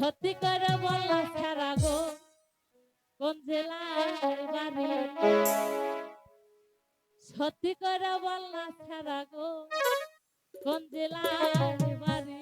সত্যি করে বলা ছাড়া গো, কোন জেলায় বাড়ি সত্যি করে বলা ছাড়া গো, কোন জেলায় বাড়ি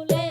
ফুলে